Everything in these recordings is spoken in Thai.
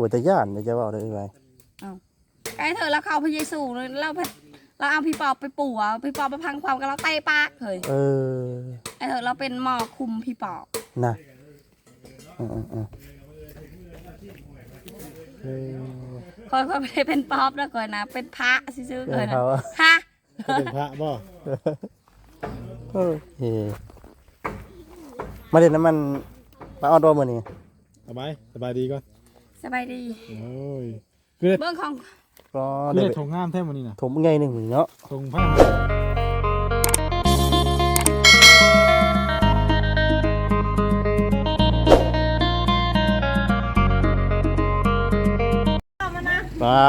ไปแต่ย่านเดี๋ยวจะเว่าได้ไงไอ้เธอแล้วเขาพระเยซูเลยเราไปเราเอาพี่ปอบไปปู่อะพี่ปอบไปพังความกันเราเตะปากเฮ้ยเออ ไอ้เธอเราเป็นหมอคุมพี่ปอบนะอืมอืมอืมเออคอยคอยไม่ได้เป็นปอบแล้วก่อนนะเป็นพระซื้อๆเอก่ออนนะเขาอะฮะเขาเป็นพระบ่เออเฮ้มาเด่นน้ำมันมาออดตัวมือนี่สบายสบายดีก่อนส บายดีโอ้ยคือได้เบื้องของก็คือได้ได้ถงงามแท้มื้อนี้น่ะถมไงหนึ่งเนาะ ถงผ้าเปล่า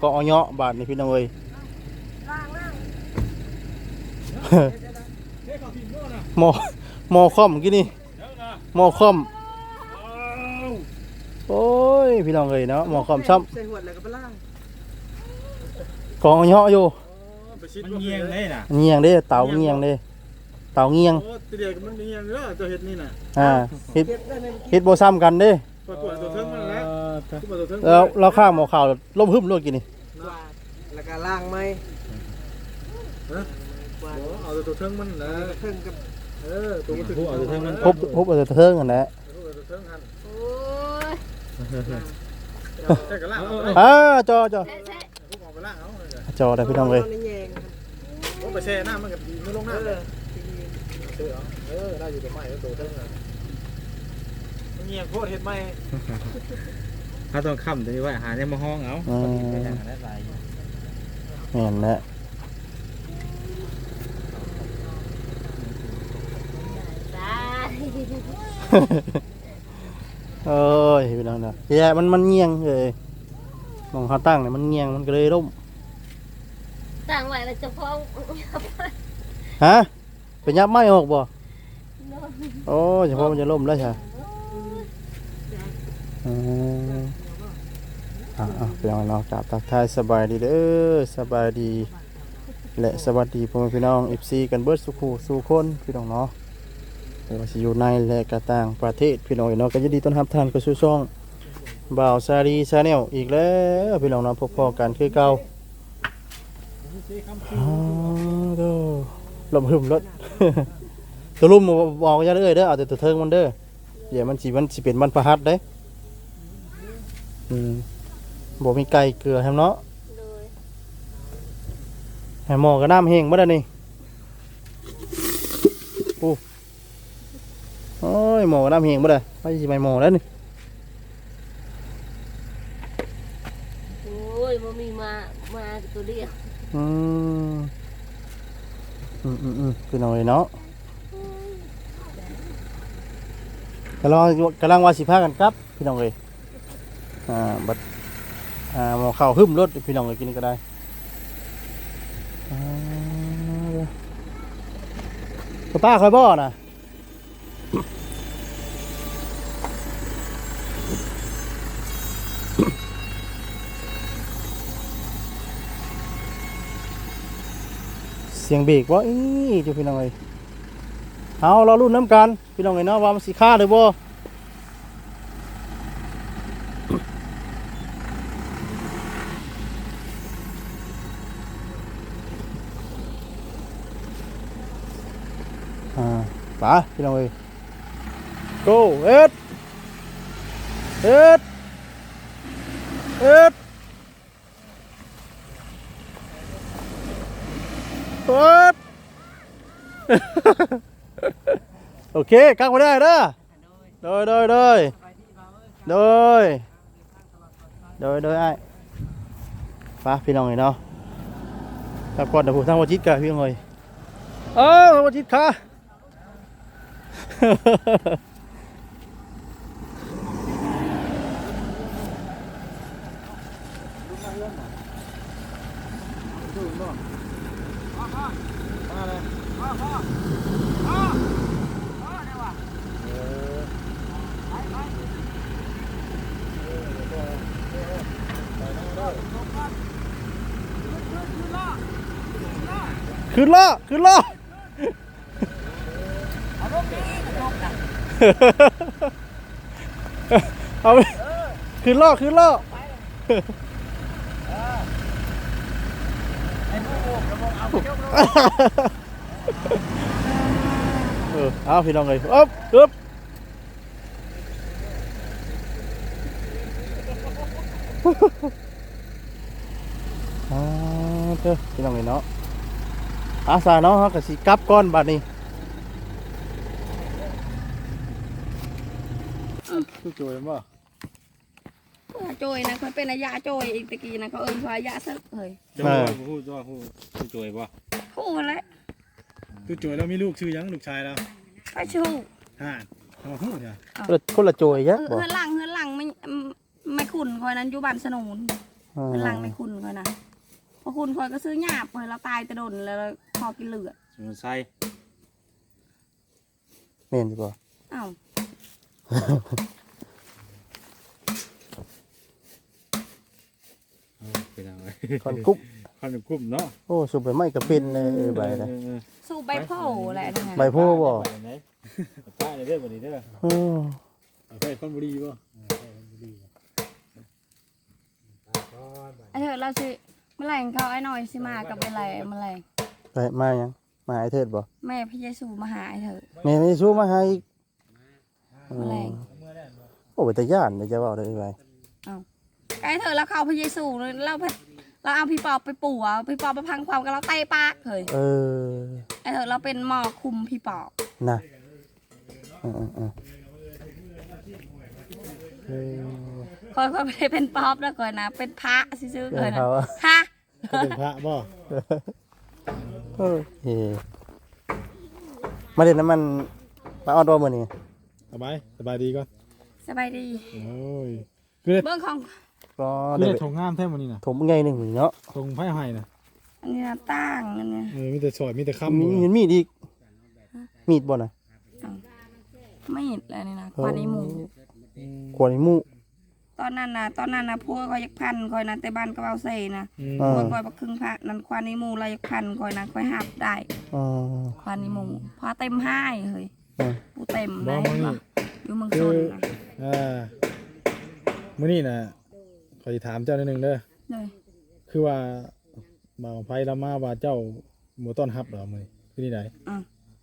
ก็เอาเนาะบาทนี่พี่น้องเอ้ยหมอหมอคอมกี่นี่หมอคอม โอ้ย พี่น้องเอ้ยเนาะหมอคอมซ้ใส่หัวแล้วก็ไปล่างำกองเอาเนาะอยู่มันเงียงเลยน่ะเงียงเด้เต่าเงียงเด้เต่าเงียงโอ้ตีเดียวมันเงียงเด้อเจ้าเฮ็ดนี่น่ะอ่าเฮ็ดเก็บได้ในเฮ็ดบ่ซ้ำกันเด้ปวดปวดตัวเทิงมันแล้วปวดตัวเทิงแล้วเราข้างหมอข่าวล้มหึมโลดกินนี่กวาดแล้วก็ล่างไหมฮะกวาดเอาตัวเทิงมันนะเครื่องกับเออตัวมันถึงเอาตัวเทิงมันพบพบเอาแต่เทิงกันแหละ ตัวเทิงหัน โอ้ย ใช่กันล่างอ่าจอจอแท้พวกออกไปล่างเอาจอได้พี่น้องเอ้ยในแยงโอ้ไปแช่น้ำมันก็ไม่ลงเอน้ำเลยอเออเออได้อยู่ตัวใหม่ตัวเทิงอะมันเงียงโคตรเฮ็ดใหม่ถ้าต้องค่ำตัวนี้ว่าหาเนี่ยมาห้องเอาอืมไปทางนั้นได้หลายอยู่แม่นแหละๆได้ เอ้ยพี่น้องเนาะแย่มันมันเงียงเลยมองเขาตั้งเนี่ยมันเงียงมันก็เลยล่มต่างไว้แล้วจะพ้องฮะเป็นยับไม้ออกบ่โอ้เฉพาะมันจะล่มแล้วใช่อืมอ่าๆพี่น้องเนาะกราบทักทายสบายดีเด้อสบายดี และสวัสดีพ่อแม่พี่น้อง FC กันเบิดสุขูสู่คนพี่น้องเนาะ ไม่ว่าสิอยู่ในและก็ต่างประเทศพี่น้องเนาะก็ยินดีต้อนรับท่านเข้าสู่ช่องบ่าวซารีชาแนลอีกแล้วพี่น้องเนาะพบพอกันคือเก่าอ๋อโธ่ลมหึมรถ ตัวลุ่มบอกอย่าเด้อเด้อเอาแต่ตัวเทิงมันเด้อเดี๋ยวมันสิมันสิเป็นมันประหัดเด้อืมบ่มีไก่เกลือแฮมเนาะเลยให้หมอกับน้ำแห้งบ่ได้นี่โอ้ โอ้ยหมอกับน้ำแห้งบ่ได้ไปสิไปหมอแล้วนี่โอ้ยบ่มีมามาตัวเดียวอืมอืมอืมอืมคือหน่อยเนาะกำลังกำลังว่าสิพากันครับ พี่น้องเอ้ยอ่าบัดอ่าหมอข้าวหึมรถพี่น้องเอ้ยกินก็ได้อ่าเด้อป้าคอยบ่น่ะ เสียงเบรกว่าอีจูพี่น้องเอ้ยเอาเรารุ่นน้ำกัน พี่น้องเอ้ยเนาะว่ามันสิค่าหรือบ่อ่าไปพี่น้องเอ้ย go เอ็ดเอ็ดเอ็ดเปิดโอเคกักไว้ได้เด้อโดยโดย โดยโดยโดยโดยไอ้ป้าพี่น้องเลยเนาะถ้าก่อเดี๋ยวผมทางวัจิตกันพี่น้องเลยเออทางวัจิตค่ะขึ้นล้อขึ้นล้อเอาไปขึ้นล่อขึ้นล่อ เออเอาพี่น้องเลยอ๊บอ๊บอ่าเด้อพี่น้องเลยเนาะอาสาเนาะเฮาก็สิกลับก่อนบัดนี้คือโจยบ่โจยนะเขาเป็นอายาโจยอีกตะกี้นะเขาเอิ้นว่าอายาซึกเฮ้ย จะบอกว่าฮู้ว่าฮู้ฮู้จวยบ่ ฮู้แล้วตู้จวยแล้วมีลูกชื่อหยังลูกชายแล้วไปชู้ฮ่าเอาฮู้จ้ะคนละคนละโจยเอยักอบ่เฮือนหลังเฮือนหลังไม่ไม่ขุนคอยนั้นอยู่บ้านสนุนอ่าเฮือนหลังไม่ขุนคอยนะพอคุณคอยก็ซื้อหยาบคอยแล้วตายแต่โดนแล้วพอกินเลือดสมุนไพรแม่นสิบ่อ้าวเอาไปทางไหนคอนกุ๊บ คอนกุ๊บเนาะโอ้สุบไปไม่ก็เป็นเลยเออใบนะ เออเออสู้ใบโพแหละนะใบโพบ่ ไปไหนป้าเด้อบัดนี้เด้ออือเอาไปคอนบุรีบ่ไอ้เถอะเราสิเมื่อไหร่เขาไอ้หน่อยสิมากับอะไรเมื่อไหร่ไปมายังมาไอ้เทิดบ่แม่พระเยซูมาหาไอ้เถอะแม่ไม่สู้มาให้อีกอืเมื่อไหร่มโอ้เป็นตาย่านเดี๋ยวจะเว้าได้ไว้ไอ้เถอะเราเข้าพระเยซูเลยเราไป เราเอาพี่ปอบไปปู่อะพี่ปอบไปพังความกับเราเตะปากเฮ้ยเออไอ้เถอะเราเป็นหมอคุมพี่ปอบน่ะอือๆๆเออ คอยคอยไม่ได้เป็นปอบแล้วก่อนนะเป็นพระซื่อๆเป็ก่อนนนะเขาอะฮะก็เป็นพระบ่เออเฮ้มาเด่นน้ำมันมาออนดอมื้อนี้สบายสบายดีก่อนสบายดี โอ้ยคือได้เบื้องของ ก็คือได้ได้ไปถงงามแท้มื้อนี้น่ะถมไงหนึ่งเนาะถงไผให้น่ะอันนี้นะตั้งอันเนี้ยเออมีแต่ซอยมีแต่คำมีเห็นมีดอีกมีดบ่น่ะไม่เห็นเลยนี่นะควันนี้หมูขวดในหมูตอนนั้นนะตอนนั้นนะพวกคอยยักพันคอยนะแต่บ้านก็เอาใส่นะอืมอ่าคอยคอยบักครึ่งพระนั้นควันนี้หมูเรายักพันคอยนะคอยหับได้อ่าควันนี้หมูพอเต็มให้เฮ้ยอ่าปูเต็มบ่นะมื้อนี้อยู่เมืองชนนะอ่ามื้อนี้น่ะข อสิถามเจ้านิดนึงเด้อเลยคือว่าบ่าวไผละมาว่าเจ้าบ่ต้อนรับเหรอมื้อนี้คือนี่ไดอะ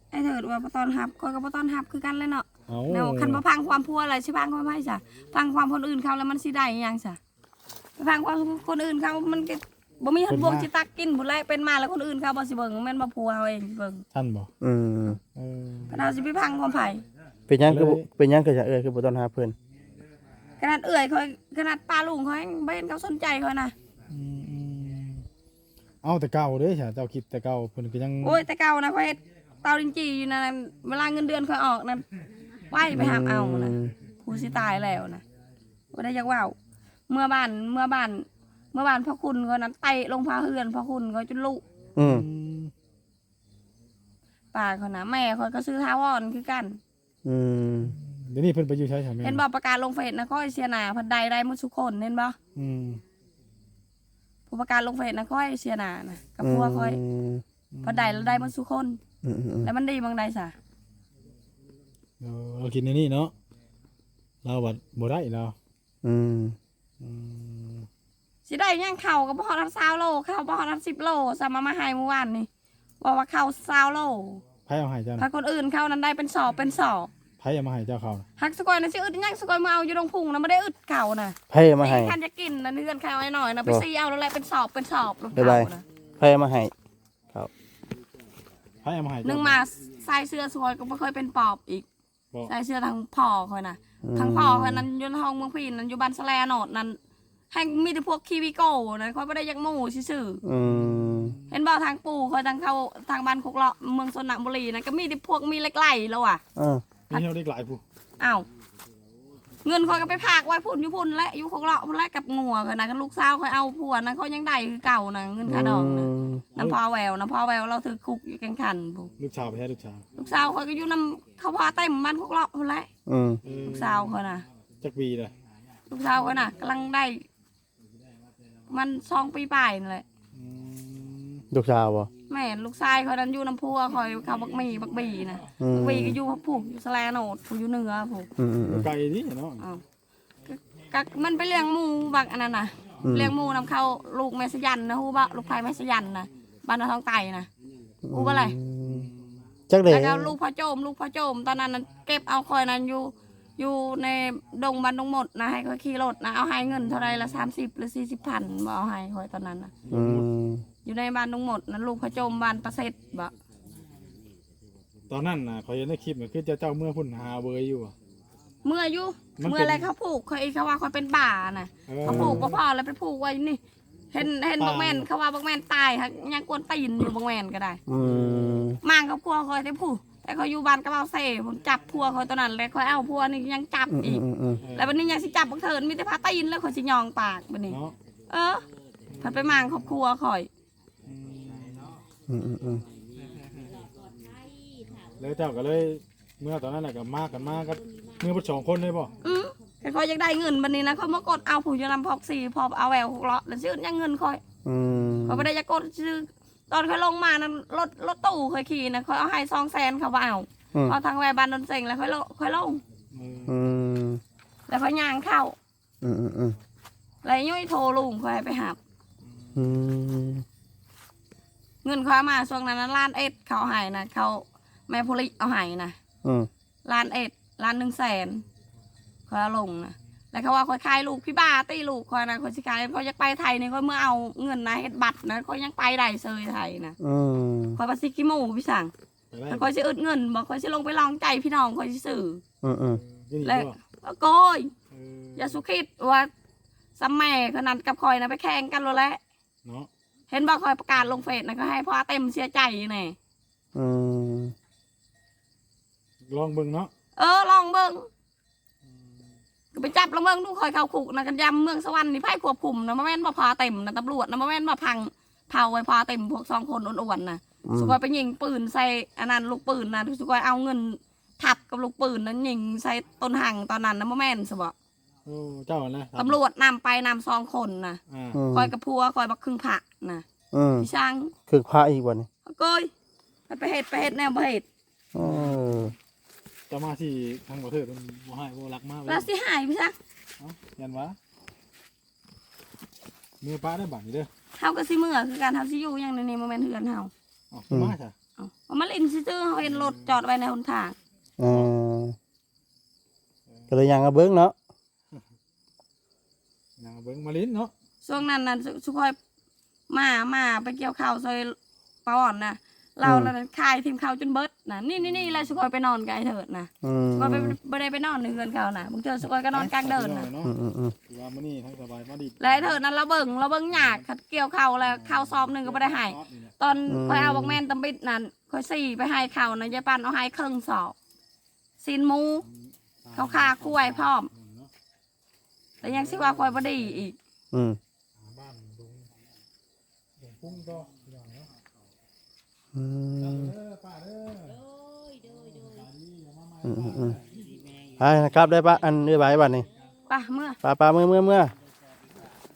ไอ้เถิดว่าปตอนหับคอยกับปตอนหับคือกันเลยเนาะเอาแนวคันมาพังความพัวอะไรใช่พังความไม่จ้ะพังความคนอื่นเขาแล้วมันสิได้อิหยังจ้ะไปพังความคนอื่นเขามันก็บ่มีหันบวงจิตักกินบุแลเป็นมาแล้วคนอื่นเขาบ่สิเบิ่งแม่นบ่พัวเอาเองเบิ่งท่านบ่อืมเออพระเราสิไปพังความไผ เป็นหยังคือบ่เลยเป็นหยังคือจะเอ้ยคือบ่ต้อนหาเพิ่นข นาดเอื่อยเขาขนาดปลาลุงเขายังบ่เห็นเขาสนใจเขานะอืมอืมเอาแต่เก่าเด้อจ้ะเจ้าคิดแต่เก่าเพิ่นก็ยังโอ้ยแต่เก่านะเขาเฮ็ดเตาดินจีอยู่นะเวลาเงินเดือนเขาออกนะไหวไปหามเอานะมผู้สิตายแล้วนะบ่ได้อยากเว้าเมื่อบ้านเมื่อบ้านเมื่อบ้านพ่อคุณเขานั้นเตะลงพาเฮือนพ่อคุณเขาจนลุอืมอืมป้าเขานะแม่เขาก็ซื้อท้าวอนคือกัน อืม เดี๋ยวนี้เพิ่นไปอยู่ใช้ฉาแม่เห็นบอกประกาศลงเฟซนะก้อยเสียหนาเพันใดได้หมดทุกคนเห็นบ่อืมผู้ประกาศลงเฟซนะก้อยเสียหนานะกับพวกก้อยอืมเพันใดแล้วได้หมดทุกคนอืมอืมแล้วมันดีบางใดซะเออเราคิดในนี่เนาะเราบัดบ่ได้เราอืมอืมสิได้ย่างเข่ากับพ่อทับซาวโลเข่าพ่อทับสิบโลสามามาให้เมื่อวานนี่บอกว่าเข่าซาวโลไผเอาให้เจ้าถ้านะคนอื่นเข้านั้นได้เป็นสอบเป็นสอบ ไผเอามาให้เจ้าเขานะหักสกอยนะสิอึดย่างสกอยมาเอาอยู่ตรงพุงนะไม่ได้อึดเข่านะไผเอามาให้นี่คันจะกินนะเนื่อนข้าวไอ้หน่อยนะไปบ่ ซีเอาแล้วแหละเป็นสอบเป็นสอบลงบ๊ายบาเข่ายนะไผเอามาให้ไผเอามาให้หเจ้านึ่งมาใส่เสื้อสกอยก็ไม่เคยเป็นปอบอีกบ่ใส่เสื้อทางพ่อคอยนะมทางพ่อคอยนั้นอยุนห้องเมืองพีนนั้นอยู่บ้านสแลโนดนั้นให้มีแต่พวกคีวิโก้นะคอยไม่ได้ยักหมู่ซื่ออืมๆเห็นบ่ทางปู่คอยทางเข้าทางบ้านคุกเลาะเมืองสนบุรีนะก็มีแต่พวกมีเล็กไหลแล้วอะอ่า มีเฮาได้หลายผู้อ้าวเงินคอยก็ไปพากไว้พุ่นอยู่พุ่นและอยู่คุกเลาะพุ่นและกับงัวกันนะกับลูกสาวคอยเอาผัวนะเขายังได้คือเก่านะเงินค่าดองนะมน้ำพ่อแววน้ำพ่อแววเราถือคุกอยู่แข่งขันพู้ลูกชาวไปให้ลูกชาวลูกสาวคอยก็อยู่น้ำเขาพาเต็มบ้านคุกเลาะพุ่นแหละอืมเออลูกสาวคอยนะจักปีเลยลูกสาวคอยนะกำลังได้ มันสองปีปลายนั่นแหละอืมลูกสาวบ่ แม่นลูกชายคอยนั้นอยู่น้ำพัวคอยเขาบักหมีบักบีนะอืม บักบีก็อยู่ผูกอยู่สแลโนดผูกอยู่เหนือผูกอืมอืมอืม ไกลนี่เนาะอ้าวไก็มันไปเลี้ยงหมูบักอันนั้นน่ะอืม เลี้ยงหมูนำเข้าลูกแม่สยันนะฮู้บ่ลูกไผ่แม่สยันนะบ้านนาท้องไตนะอู้บ่ไรมจักเด้แล้วก็ลูกพ่อโจม ลูกพ่อโจม ตอนนั้นน่ะเก็บเอาคอยนั้นอยู่ อยู่ในดงบ้านดงหมดนะให้เขาขี่รถนะเอาให้เงินเท่าไรละสามสิบหรือสี่สิบพันบ่เอาให้คอยตอนนั้นนะอืมอยู่ในบ้านดงหมดนะลูกพ่อโจมบ้านประเสริฐบ่ตอนนั้นน่ะเขาเห็นในคลิปมันคือเจ้าเจ้าเมื่อพุ่นหาเบยอยู่อะ เมื่ออยู่มันเป็น เมื่ออะไรเขาผูกเขาอีกเขาว่าเขาเป็นบ่าน่ะเออ เขาผูกบ่พอแล้วไปผูกไว้นี่ เห็นเห็นบักแมนเขาว่าบักแมนตายฮะยังกวนตีนอยู่บักแมนก็ได้ อืม มางกับพัวคอยได้ผู้ แต่เขาอยู่บ้านกระเป๋าเซ่ผมจับพัวเขาตอนนั้นเลยคอยเอาพัวนี่ยังจับอืมอีก อืมอืมแล้ววันนี้ยังสิจับบักเถินมีแต่พาตีนแล้วคอยสิยองปากบันนี้ เนาะเออพัดไปมางครอบครัวคอย อืมอืมอืมแล้วเจ้าก็เลยเมื่อตอนนั้นแหละก็มากันมากับเมื่อพสองคนเลยบ่อือแต่คอยอยากได้เงินบันนี้นะเขามากดเอาผู้อยูนำพอกสี่พอเอาแววหกเลาะแล้วซื้อยังเงินคอยอืมเขาไม่ได้จะกดซื้อ ตอนเขาลงมานั้นรถรถตู้เคยขี่นะคอยเอาให้สองแสนเขาว่าเอาอืม เอาทางแววบ้านนนเซ็งแล้วค่อยลงค่อยลงเอออืมแล้วค่อยย่างเข้าอืมอืมอืมแล้วยุ่ยโทรลุงค่อยให้ไปหับ อืมเงินเขามาช่วงนั้นนะล้านเอ็ดเขาใหายนะเขาแม่พลิเอาใหายนะอืมล้านเอ็ดล้านหนึ่งแสนเขาเอาลงนะ แล้วเขาว่าคอยขายลูกพี่บ้าตีลูกคอยนะคอยสิขายเขาอยากไปไทยนี่คอยเมื่อเอาเงินนะเฮ็ดบัตรนะคอยยังไปได้เซยไทยนะอืมคอยไปซิกิโมพี่สั่งไปได้แล้วคอยสิอึดเงินบอกคอยสิลงไปลองใจพี่น้องคอยสิสื่ออืมอืมยืนอีกและบ่แล้วโกยเอออย่าสุคิดว่าซัมแม่ขนาดกับคอยนะไปแข่งกันแล้วแหละเนาะเห็นบอกคอยประกาศลงเฟซนะก็ให้พ่อเต็มเสียใจแน่อืมลองเบิ่งเนาะเออลองเบิ่ง ก็ไปจับลองเบิ่งดูคอยเข้าคุกนะกันยำเมืองสวรรค์นี่ไพ่ควบคุมนะมาแม่นมาพาเต็มนะตำรวจนะมาแม่นมาพังเผาไว้พาเต็มพวกสองคนอ้วนๆนะอืม สุกอยไปยิงปืนใส่อันนั้นลูกปืนนะสุกอยเอาเงินทับกับลูกปืนนั้นยิงใส่ต้นหังตอนนั้นนะมาแม่นสบโอ้เจ้านะตำรวจนำไปนำสองคนนะอ่าอืมคอยกับพัวคอยบักครึ่งผักนะอืมพี่ช่างคือพระอีกวันนี้โกยไปเห็ดไปเห็ดแนวไปเห็ดเออเจะมาที่ทางบ่เถิดมันบ่ให้บ่รักมากเลยแล้วสิหายพี่ช่างเอ้ายันวะมือป้าได้บัตรนี่เด้อเฮาก็สิเมื่อคือการเฮาสิอยู่อย่างในนี้โมเมนต์เฮือนเฮาเอ๋อมาจ้ะเอาเอามาเลินซื่อๆเฮาเห็นรถจอดไว้ในหนทางเออก็เลยยังกระเบิ้งเนาะนางเบิ่งมาลิ้นเนาะช่วงนั้นน่ะสุสุคอยมามาไปเกี่ยวข้าวซอยปาอ่อนน่ะ เราแล้วนั้นคายทีมข้าวจนเบิดน่ะนี่นี่นี่แล้วสุคอยไปนอนกับไอ้เถิดน่ะอืมสุคอยไปบ่ได้ไปนอนในเฮือนเขาน่ะบางเทื่อสุคอยก็นอนกลางเดินน่ะเนาะอืมอืมอืมถือว่ามื้อนี้ทั้งสบายมาดีแล้วไอ้เถิดนั้นเราเบิ่งเราเบิ่งยากคัดเกี่ยวข้าวแล้วข้าวซอมหนึงก็บ่ได้ให้ตอนคอยเอาบักแม่นตำบิดนั่นคอยสี่ไปให้ข้าวน่ะยายปันเอาให้ครึ่งสอบซีนหมู เขาฆ่ากล้วยพร้อม แต่ยังสิว่าคอยบ่ดีอีกอืม บ้านดงดงปุ้งก็อย่างเนาะ อืมอืมอืมอืมไปนะครับได้ปะอันเรียบร้อยบัดนี้ไปเมื่อปลาปลาเมื่อเมื่อเมื่อ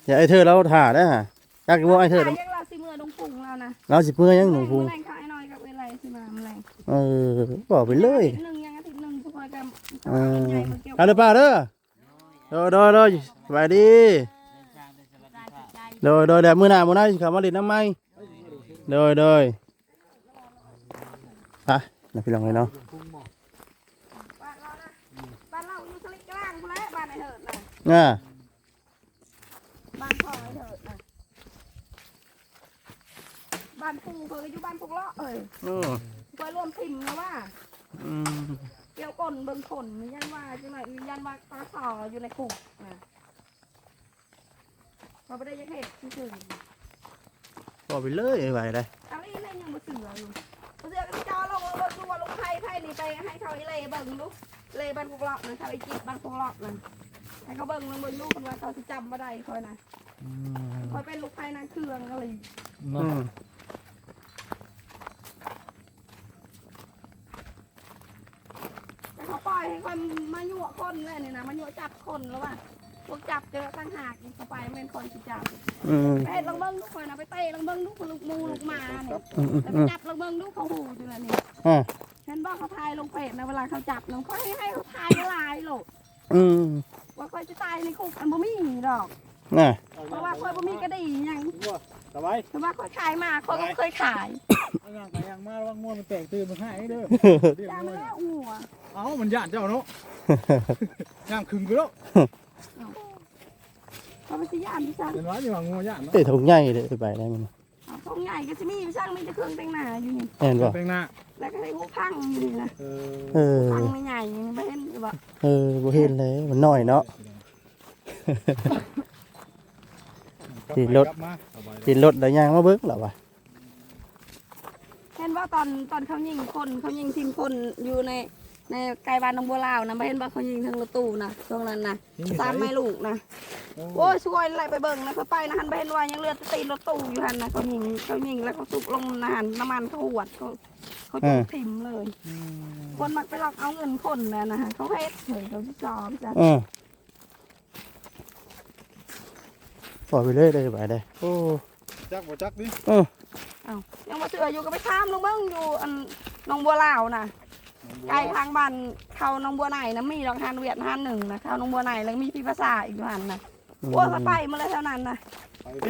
อย่าไอ้เธอเราถ่าได้ฮะจักว่าไอ้เธอ ยังเราสิเมื่อดงพุงแล้วนะเราสิเมื่อยังหนูพุงแรงเขาไอ้น้อยกับเวลาสิมาแรงเออบอกไปเลยหนึ่งยังอาทิตย์หนึ่งทุกคนกันเออเอาเด้อป้าเด้อโดยโดยโดยสบายดีโดยโดยเดี๋ยวมื้อหน้ามื้อหน้าสิเขับมาเลินน้ำไม้โดยโดย ฮะนะพี่น้องเลยเนาะบ้านเรานะบ้านเราอยู่ทะเลกลางพุ่นแหละบ้านไอ้เถิดนะง่าบ้านพ่อไอ้เถิดนะบ้านปูเพิ่นก็อยู่บ้านพวกเลาะเอ้ยอืมคอยรวมทิมนะว่าอืมเกี่ยวก้นเบิ่งขนมียันว่าจังไหนมียันว่าตาสออยู่ในคุกนะพอไปได้ยังเห็ดที่ถึงบอกไปเลยไอ้ไหวเลยเอาอีเล่นยังมาเสืออยู่มา เสือกันจอลงรถดูว่าลงไพ่ไพ่นี่ไปให้เขาอีเล่เบิ่งลูกเล่บ้านพวกเลาะนะเขาไอจิบบ้านพวกเลาะนะให้เขาเบิ่งลงเบิ่งลูกคนว่าเขาสิจำมาได้คอยนะคอยเป็นลูกไพ่นางเครื่องอะไรอืมแต่เขาปล่อยให้คนมายั่วคนเลยนี่นะมายั่วจับคนแล้วว่า พวกจับเจอตั้งหากเขาไปเป็นคนสิจับอืมไปเฮ็ดลองเบิ่งลูกคอยนะไปเตะลองเบิ่งลูกลูกมูลูกหมาเนี่ยอืมอืมแต่ไปอืมจับลองเบิ่งลูกเขาหูอยู่แล้วนี่อ่าฉันบอกเขาทายลงเฟซนะเวลาเขาจับน้องเขาให้ให้เขาทายละลายโหลดอืมวว่าคอยจะตายในคุกอันบ่มีดอก น่ะเพราะว่าคอยบ่มีก็ดีหยังสบายเพราะว่าคอยขายมาคอยก็เคยขายเอาอย่างไปอย่างมาว่าง่วงมันแตกตื่นมันให้เด้อเรียกจ้างง่วงแล้วหัวเอ้ามันย่านเจ้าเนาะย่างคึงกูแล้ว เขาไปสิย่านพี่ช่างเห็นว่าอยู่ว่าง่วงย่านเนาะเอ้ยถุงใหญ่เลยไปได้มันเอาทงใหญ่ก็จะมีพี่ช่างมีแต่เครื่องแต่งหน้าอยู่นี่เห็นบ่เป็นหน้าแล้วก็ได้หูพังอยู่นี่นะเอเอออพังไม่ใหญ่นี่บ่เห็นบ่เออบ่เห็นเลยมันน้อยเนาะที่รถกลับมาสบายกินรถแล้วย่างมาเบิ่งแล้ววะเห็นว่าตอนตอนเขายิงคนเขายิงทีมคนอยู่ใน ในไกลบ้านหนองบัวลาวนะบ่เห็นว่าเขายิงทางรถตู้นะช่วงนั้นนะสามไม่ลูกนะโอ้ยช่วยอะไรไปเบิ่งนะเขาไปนะฮันไปเห็นว่ายังเลือดตีนรถตู้อยู่หันนะเขายิงเขายิงแล้วเขาสุกลงนะหันน้ำมันเขาหวดเขาเขาจุดถิ่มเลย คนมักไปหลอกเอาเงินคนนะนะฮะเขาเฮ็ดเฉยเขาจะจอมจ้ะเออปล่อยไปเลยได้ไปได้โอ้จักบ่จักดิเออเอายังมาเสืออยู่ก็ไปข้ามลงเบิ่งอยู่อันหนองบัวลาวนะ ใกล้ทางบ้านเขาหนองบัวไหนนะมีดอกทานเวียดทานหนึ่งนะเขาหนองบัวไหนแล้วมีพี่ภาษาอีกอยู่หันนะโอ้ยเขาไปมาเลยแถวนั้นนะ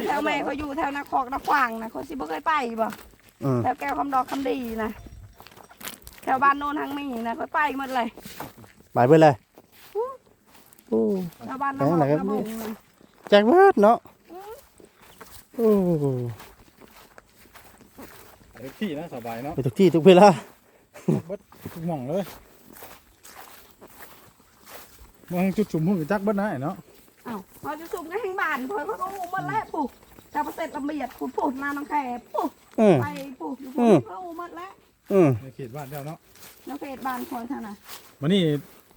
แถวแม่เขาอยู่แถวนาคอกนาขวางนะเขาสิบ่เคยไปบ่อืมแถวแก้วคำดอกคำดีนะแถวบ้านโนนทางมีนะเขาไปหมดเลยไปเบิ่เลยโอ้แถวบ้านน้องหอกระบงนะแจ็คเบิดเนาะโอ้ทุกที่นะสบายเนาะไปทุกที่ทุกเวลาเบิดทุกหม่องเลยมองจุดชุมหุ่นจักเบิดนะเนาะเอ้าพอจะสุ่มก็ให้บ้านพอเขาก็หูหมดแล้วปุ๊บแต่พอเสร็จระเบียดปุ๊บปุ๊บมาน้องแขปุ๊บเออไปปุ๊บอยู่อืปุ๊มบเขาหูหมดแล้วอืมในเขตบ้านเจ้าเนาะน้องเฟดบ้านคอยเท่าน่ะวันนี้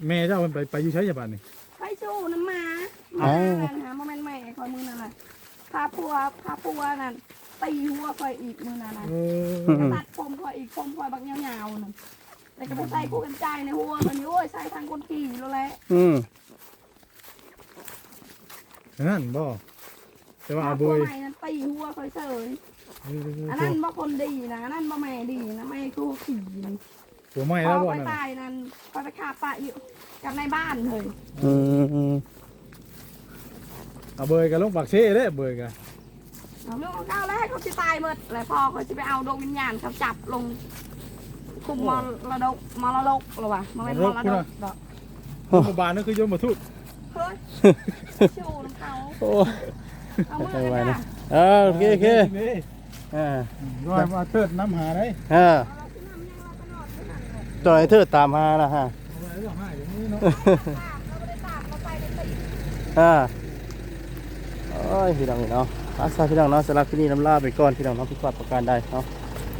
แม่เจ้ามันไปไปอยู่ใช้ยาบ้านนี่ไปสู้น้ำหมาหมานั่นฮะโมเมนต์แม่คอยมือนั่นน่ะพาพัวพาพัวนั่น ตีหัวคอยอีกมือนั่นน่ะเอออืมตัดผมคอยอีกผมคอยบักยาวๆนั่นแล้วก็ไปใส่คู่กันใจในหัวมันนี่โอ้ยใส่ทางคนขี่แล้วแหละอืมนั่นบ่แต่ว่าพาเอาพัเบวยใหม่นั่นตีหัวคอยเสยเอออันนั้นบ่คนดีนะอันนั้นบ่แม่ดีนะแม่คู่ขี่นี่ตัวไม่พแล้วอบ่ไปนั่นตายนั่นพอไปฆ่าปะอยู่กับในบ้านเลยอืมอืมเอาเบยกันลงปากเซ่เด้เบยกัน เอาเรื่องของเก้าแล้วเขาจะตายหมดแล้วพอเขาจะไปเอาดวงวิญญาณเขาจับลงคุมมรดกมรดกหรอวะมันเป็นมรดกดอกโรงพยาบาลนั่นคือโยมมาทุกเฮ้ยชูน้ำเขาโอ้เอามือไปเลยไว้นะนะเออโอเคโอเคนี่อ่าร้อยมาเทิดน้ำหาได้อ่าจอยเธอตามมานะฮะเอาไว้ร้องไห้อย่างนี้เนาะเราไม่ได้ตามเราไปในตีอ่าโอ้ยพี่น้องเนาะ อาซาพี่น้องเนาะสำหรับที่นี่น้ำลาไปก่อนพี่น้องเนาะพี่กวาดประการได้เนาะ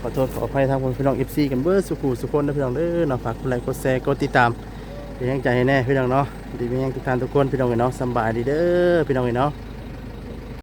ขอโทษขออภัยทางพี่น้องเอฟซีกันเบอร์สุขุสุคนนะพี่น้องเด้อเนาะฝากกดไลค์กดแชร์กดติดตามเป็นกำลังใจให้แน่พี่น้องเนาะดีมีแรงติดตามทุกคนพี่น้องเนาะสบายดีเด้อพี่น้องเนาะ